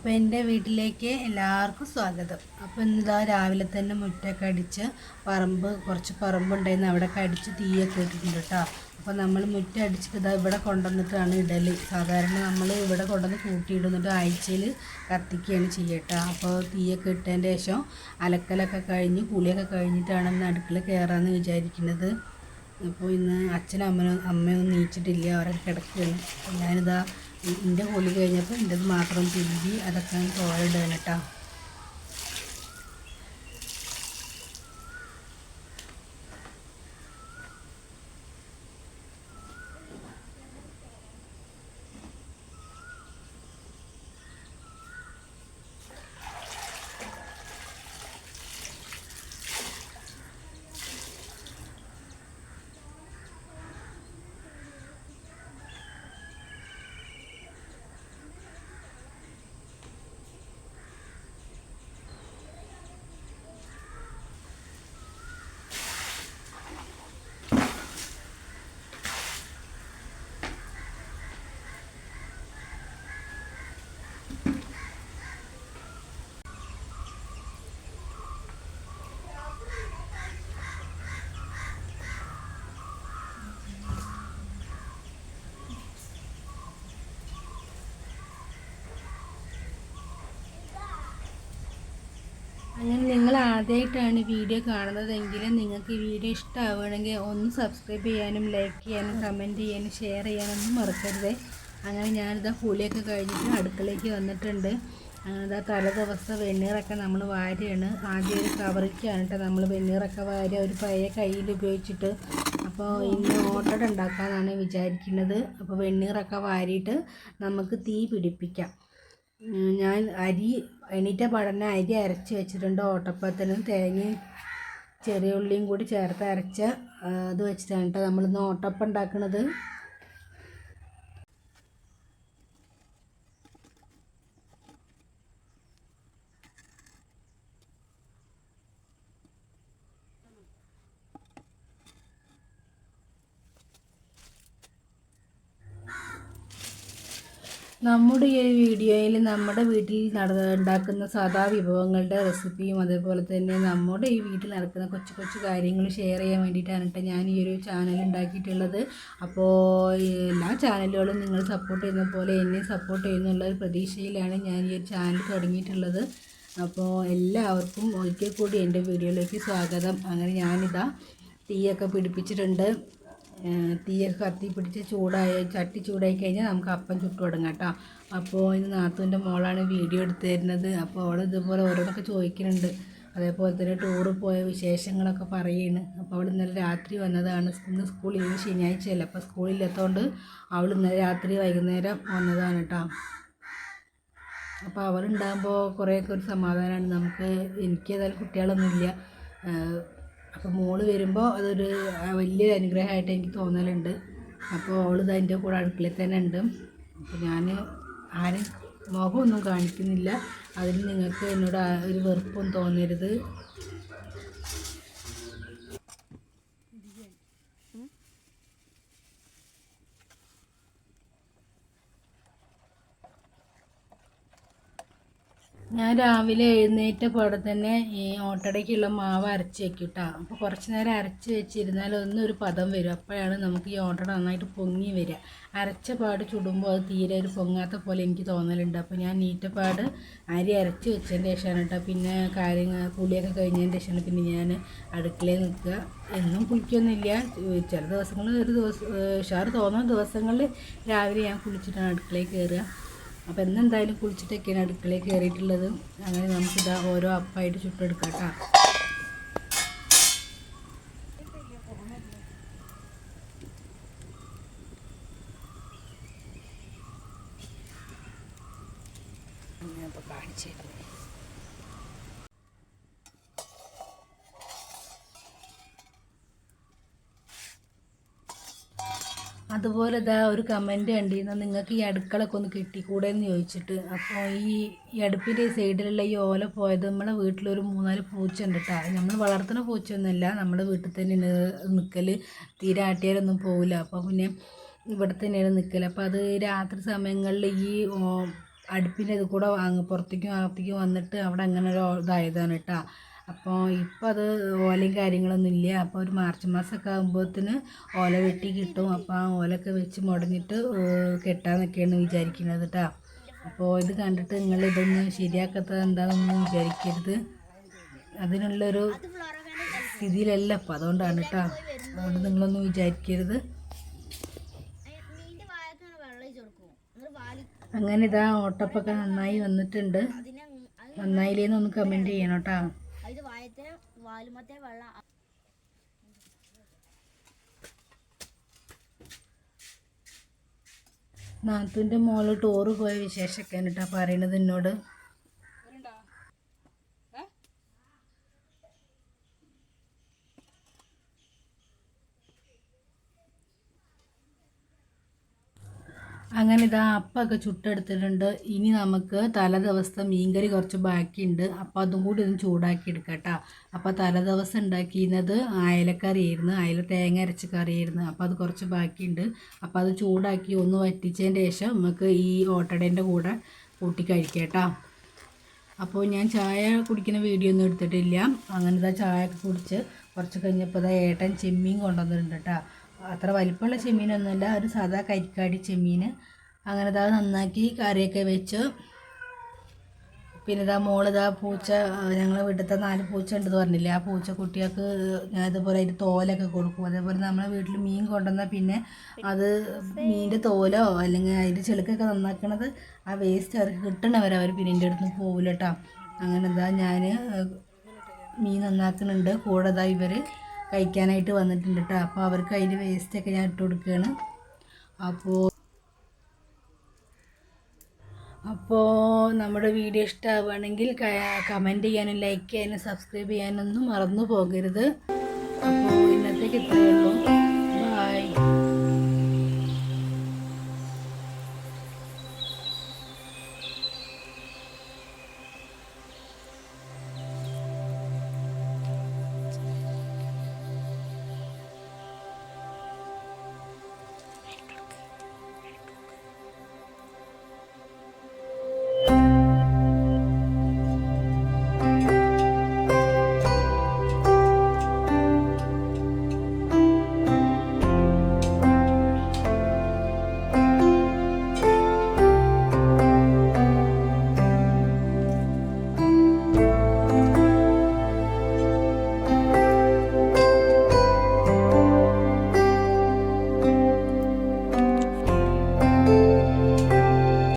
അപ്പോൾ എന്റെ വീട്ടിലേക്ക് എല്ലാവർക്കും സ്വാഗതം. അപ്പോൾ ഇന്നിതാ രാവിലെ തന്നെ മുറ്റൊക്കെ അടിച്ച് പറമ്പ് കുറച്ച് പറമ്പുണ്ടായിരുന്നു അവിടെ അടിച്ച് തീയൊക്കെ ഇട്ടിട്ടുണ്ട് കേട്ടോ. അപ്പോൾ നമ്മൾ മുറ്റം അടിച്ചിട്ട് ഇതാ ഇവിടെ കൊണ്ടുവന്നിട്ടാണ് ഇടൽ സാധാരണ നമ്മൾ ഇവിടെ കൊണ്ടുവന്ന് കൂട്ടിയിടുന്നിട്ട് ആഴ്ചയിൽ കത്തിക്കുകയാണ് ചെയ്യട്ടോ അപ്പോൾ തീയൊക്കെ ഇട്ടതിന്റെ ശേഷം അലക്കലൊക്കെ കഴിഞ്ഞ് കുളിയൊക്കെ കഴിഞ്ഞിട്ടാണ് ഇന്ന് അടുക്കള കയറാമെന്ന് വിചാരിക്കുന്നത്. അപ്പോൾ ഇന്ന് അച്ഛനും അമ്മനും അമ്മയൊന്നും നീച്ചിട്ടില്ല അവരൊക്കെ കിടക്കുകയാണ്. ഞാനിതാ എന്റെ കുളി കഴിഞ്ഞപ്പോൾ എന്റെത് മാത്രം തിരുമ്പി അതൊക്കെ തോരയിടുകയാണ് കേട്ടോ അങ്ങനെ നിങ്ങൾ ആദ്യമായിട്ടാണ് വീഡിയോ കാണുന്നതെങ്കിൽ നിങ്ങൾക്ക് വീഡിയോ ഇഷ്ടമാവുകയാണെങ്കിൽ ഒന്ന് സബ്സ്ക്രൈബ് ചെയ്യാനും ലൈക്ക് ചെയ്യാനും കമന്റ് ചെയ്യാനും ഷെയർ ചെയ്യാനൊന്നും മറക്കരുത്. അങ്ങനെ ഞാനിതാ കൂലിയൊക്കെ കഴിഞ്ഞിട്ട് അടുക്കളയ്ക്ക് വന്നിട്ടുണ്ട്. അങ്ങനെ ഇതാ തല ദിവസം വെണ്ണീറൊക്കെ നമ്മൾ വാരിയാണ്. ആദ്യം ഒരു കവറിക്കാണ് കേട്ടോ നമ്മൾ വെണ്ണീറൊക്കെ വാരി ഒരു പഴയ കയ്യിൽ ഉപയോഗിച്ചിട്ട് അപ്പോൾ ഇന്ന് ഓട്ടട ഉണ്ടാക്കാമെന്നാണ് വിചാരിക്കുന്നത്. അപ്പോൾ വെണ്ണീറൊക്കെ വാരിയിട്ട് നമുക്ക് തീ പിടിപ്പിക്കാം. ഞാൻ അരി എണീറ്റ പാടന്നെ അരി അരച്ച് വെച്ചിട്ടുണ്ട്. ഓട്ടപ്പത്തിനും തേങ്ങയും ചെറിയ ഉള്ളിയും കൂടി ചേർത്ത് അരച്ച അത് വെച്ചിട്ടാണ് കേട്ടോ നമ്മളിന്ന് ഓട്ടപ്പം ഉണ്ടാക്കുന്നത് നമ്മുടെ ഈ ഒരു വീഡിയോയിൽ നമ്മുടെ വീട്ടിൽ നട ഉണ്ടാക്കുന്ന സാധാ വിഭവങ്ങളുടെ റെസിപ്പിയും അതേപോലെ തന്നെ നമ്മുടെ ഈ വീട്ടിൽ നടക്കുന്ന കൊച്ചു കൊച്ചു കാര്യങ്ങൾ ഷെയർ ചെയ്യാൻ വേണ്ടിയിട്ടാണ് കേട്ടോ ഞാൻ ഈ ഒരു ചാനൽ ഉണ്ടാക്കിയിട്ടുള്ളത്. അപ്പോൾ എല്ലാ ചാനലുകളും നിങ്ങൾ സപ്പോർട്ട് ചെയ്യുന്ന പോലെ എന്നെ സപ്പോർട്ട് ചെയ്യുന്നുള്ള ഒരു പ്രതീക്ഷയിലാണ് ഞാൻ ഈ ഒരു ചാനൽ തുടങ്ങിയിട്ടുള്ളത്. അപ്പോൾ എല്ലാവർക്കും ഒരിക്കൽ കൂടി എന്റെ വീഡിയോയിലേക്ക് സ്വാഗതം. അങ്ങനെ ഞാനിതാ തീയൊക്കെ പിടിപ്പിച്ചിട്ടുണ്ട്. തീയൊക്കെ കത്തി പിടിച്ച് ചൂടായി ചട്ടി ചൂടായി കഴിഞ്ഞാൽ നമുക്ക് അപ്പം ചുട്ടു തുടങ്ങാം കേട്ടോ അപ്പോൾ ഇന്ന് നാത്തൂന്റെ മോളാണ് വീഡിയോ എടുത്തു തരുന്നത്. അപ്പോൾ അവൾ ഇതുപോലെ ഓരോന്നൊക്കെ ചോദിക്കുന്നുണ്ട്. അതേപോലെ തന്നെ ടൂറ് പോയ വിശേഷങ്ങളൊക്കെ പറയുന്നു അപ്പോൾ അവൾ ഇന്നലെ രാത്രി വന്നതാണ്. ഇന്ന് സ്കൂളിൽ ഇന്ന് ശനിയാഴ്ചയല്ല അപ്പോൾ സ്കൂളില്ലാത്തതുകൊണ്ട് അവൾ ഇന്നലെ രാത്രി വൈകുന്നേരം വന്നതാണ് കേട്ടോ അപ്പോൾ അവളുണ്ടാകുമ്പോൾ കുറേയൊക്കെ ഒരു സമാധാനമാണ് നമുക്ക് എനിക്ക് ഏതായാലും കുട്ടികളൊന്നുമില്ല. അപ്പോൾ മോൾ വരുമ്പോൾ അതൊരു വലിയ അനുഗ്രഹമായിട്ട് എനിക്ക് തോന്നലുണ്ട്. അപ്പോൾ അവളിത് അതിന്റെ കൂടെ അടുക്കളയിൽ തന്നെ ഉണ്ട്. അപ്പോൾ ഞാൻ ആരും മുഖമൊന്നും കാണിക്കുന്നില്ല. അതിന് നിങ്ങൾക്ക് എന്നോട് ഒരു വെറുപ്പും തോന്നരുത്. ഞാൻ രാവിലെ എഴുന്നേറ്റ പോലെ തന്നെ ഈ ഓട്ടടയ്ക്കുള്ള മാവ് അരച്ച് വെക്കും കേട്ടോ അപ്പോൾ കുറച്ച് നേരം അരച്ച് വെച്ചിരുന്നാൽ ഒന്നൊരു പദം വരും. അപ്പോഴാണ് നമുക്ക് ഈ ഓട്ടട നന്നായിട്ട് പൊങ്ങി വരിക. അരച്ച പാട് ചുടുമ്പോൾ അത് തീരെ ഒരു പൊങ്ങാത്ത പോലെ എനിക്ക് തോന്നലുണ്ട്. അപ്പോൾ ഞാൻ നീറ്റപ്പാട് അരി അരച്ച് വെച്ചതിന്റെ ശേഷമാണ് കേട്ടോ. പിന്നെ കാര്യങ്ങൾ പുളിയൊക്കെ കഴിഞ്ഞതിന്റെ ശേഷമാണ് പിന്നെ ഞാൻ അടുക്കളയിൽ നിൽക്കുക. എന്നും കുളിക്കൊന്നുമില്ല. ചില ദിവസങ്ങളിൽ ഒരു ദിവസം ഉഷാറ് തോന്നുന്ന ദിവസങ്ങളിൽ രാവിലെ ഞാൻ കുളിച്ചിട്ടാണ് അടുക്കളയിൽ കയറുക. അപ്പോൾ എന്നെന്തായാലും കുളിച്ചിട്ടൊക്കെയാണ് അടുക്കളയിൽ കയറിയിട്ടുള്ളത് അങ്ങനെ നമുക്കിതാ ഓരോ അപ്പായിട്ട് ചുട്ടെടുക്കാം കേട്ടോ കാണിച്ചു തരാം അതുപോലെ ഇതാ ഒരു കമന്റ് കണ്ടിരുന്നു നിങ്ങൾക്ക് ഈ അടുക്കളൊക്കെ ഒന്ന് കിട്ടിക്കൂടെ എന്ന് ചോദിച്ചിട്ട്. അപ്പോൾ ഈ ഈ അടുപ്പിന്റെ സൈഡിലുള്ള ഈ ഓല പോയത് നമ്മളെ വീട്ടിലൊരു മൂന്നാൽ പൂച്ച ഉണ്ട് കേട്ടോ നമ്മൾ വളർത്തുന്ന പൂച്ചയൊന്നുമല്ല നമ്മുടെ വീട്ടിൽ തന്നെ നിൽക്കൽ തീരെ ആട്ടിയാലൊന്നും പോവില്ല. അപ്പോൾ പിന്നെ ഇവിടെ തന്നെയാണ് നിൽക്കൽ അപ്പോൾ അത് രാത്രി സമയങ്ങളിൽ ഈ അടുപ്പിന്റെ ഇത് കൂടെ പുറത്തേക്കും അകത്തേക്കും വന്നിട്ട് അവിടെ അങ്ങനെ ഒരു ഇതായതാണ് കേട്ടോ അപ്പോൾ ഇപ്പോൾ അത് ഓലയും കാര്യങ്ങളൊന്നും ഇല്ല. അപ്പോൾ ഒരു മാർച്ച് മാസമൊക്കെ ആകുമ്പോഴത്തേന് ഓല വെട്ടി കിട്ടും. അപ്പോൾ ആ ഓലൊക്കെ വെച്ച് മുടഞ്ഞിട്ട് കെട്ടാന്നൊക്കെയാണ് വിചാരിക്കുന്നത് കേട്ടോ അപ്പോൾ ഇത് കണ്ടിട്ട് നിങ്ങൾ ഇതൊന്നും ശരിയാക്കാത്തത് എന്താണെന്നൊന്നും വിചാരിക്കരുത്. അതിനുള്ളൊരു സ്ഥിതിയിലല്ല അപ്പം അതുകൊണ്ടാണ് കേട്ടോ അതുകൊണ്ട് നിങ്ങളൊന്നും വിചാരിക്കരുത്. അങ്ങനെ ഇതാ ഓട്ടപ്പൊക്കെ നന്നായി വന്നിട്ടുണ്ട്. നന്നായില്ലേന്ന് ഒന്ന് കമന്റ് ചെയ്യണം കേട്ടോ അതിന്റെ വായത്തെ വാലുമത്തെ വെള്ളം നാത്തൂന്റെ മോൾ ടൂറ് പോയ വിശേഷമൊക്കെയാണ് കേട്ടോ പറയണത് എന്നോട് അങ്ങനെ ഇതാ അപ്പൊക്കെ ചുട്ടെടുത്തിട്ടുണ്ട്. ഇനി നമുക്ക് തലേദിവസത്തെ മീൻകറി കുറച്ച് ബാക്കിയുണ്ട്. അപ്പോൾ അതും കൂടി ഒന്ന് ചൂടാക്കി എടുക്കാം കേട്ടോ അപ്പോൾ തലേദിവസം ഉണ്ടാക്കിയിരുന്നത് അയലക്കറിയായിരുന്നു. അയല തേങ്ങ അരച്ച കറിയായിരുന്നു. അപ്പോൾ അത് കുറച്ച് ബാക്കിയുണ്ട്. അപ്പോൾ അത് ചൂടാക്കി ഒന്ന് വറ്റിച്ചതിന് ശേഷം നമുക്ക് ഈ ഓട്ടടേന്റെ കൂടെ കൂട്ടി കഴിക്കാം അപ്പോൾ ഞാൻ ചായ കുടിക്കുന്ന വീഡിയോ ഒന്നും എടുത്തിട്ടില്ല. അങ്ങനത്തെ ചായ കുടിച്ച് കുറച്ച് കഴിഞ്ഞപ്പോൾ ഏട്ടൻ ചെമ്മീൻ കൊണ്ടുവന്നിട്ടുണ്ട് കേട്ടോ അത്ര വലിപ്പമുള്ള ചെമ്മീനൊന്നുമല്ല ഒരു സാധാ കരിക്കാടി ചെമ്മീൻ അങ്ങനെ ഇതാ നന്നാക്കി കറിയൊക്കെ വെച്ച്. പിന്നെ ഇതാ മോളിതാ പൂച്ച ഞങ്ങളെ വീട്ടിലത്തെ നാല് പൂച്ച ഉണ്ടെന്ന് പറഞ്ഞില്ലേ ആ പൂച്ച കുട്ടികൾക്ക് ഞാൻ ഇതുപോലെ അതിന്റെ തോലൊക്കെ കൊടുക്കും. അതേപോലെ നമ്മളെ വീട്ടിൽ മീൻ കൊണ്ടുവന്നാൽ പിന്നെ അത് മീനിന്റെ തോലോ അല്ലെങ്കിൽ അതിന്റെ ചെളുക്കൊക്കെ നന്നാക്കണത് ആ വേസ്റ്റ് അവർക്ക് കിട്ടണവരെ അവർ പിന്നെ എന്റെ അടുത്ത് പോകില്ല കേട്ടോ. അങ്ങനെ എന്താ ഞാൻ മീൻ നന്നാക്കുന്നുണ്ട് കൂടെ ഇവർ കഴിക്കാനായിട്ട് വന്നിട്ടുണ്ട് കേട്ടോ അപ്പോൾ അവർക്ക് അതിന്റെ വേസ്റ്റൊക്കെ ഞാൻ ഇട്ട് കൊടുക്കുകയാണ് അപ്പോൾ അപ്പോൾ നമ്മുടെ വീഡിയോ ഇഷ്ടമാവുകയാണെങ്കിൽ കമന്റ് ചെയ്യാനും ലൈക്ക് ചെയ്യാനും സബ്സ്ക്രൈബ് ചെയ്യാനൊന്നും മറന്നു പോകരുത്. അപ്പോൾ ഇന്നത്തേക്ക് ഇത്രയേ ഉള്ളൂ.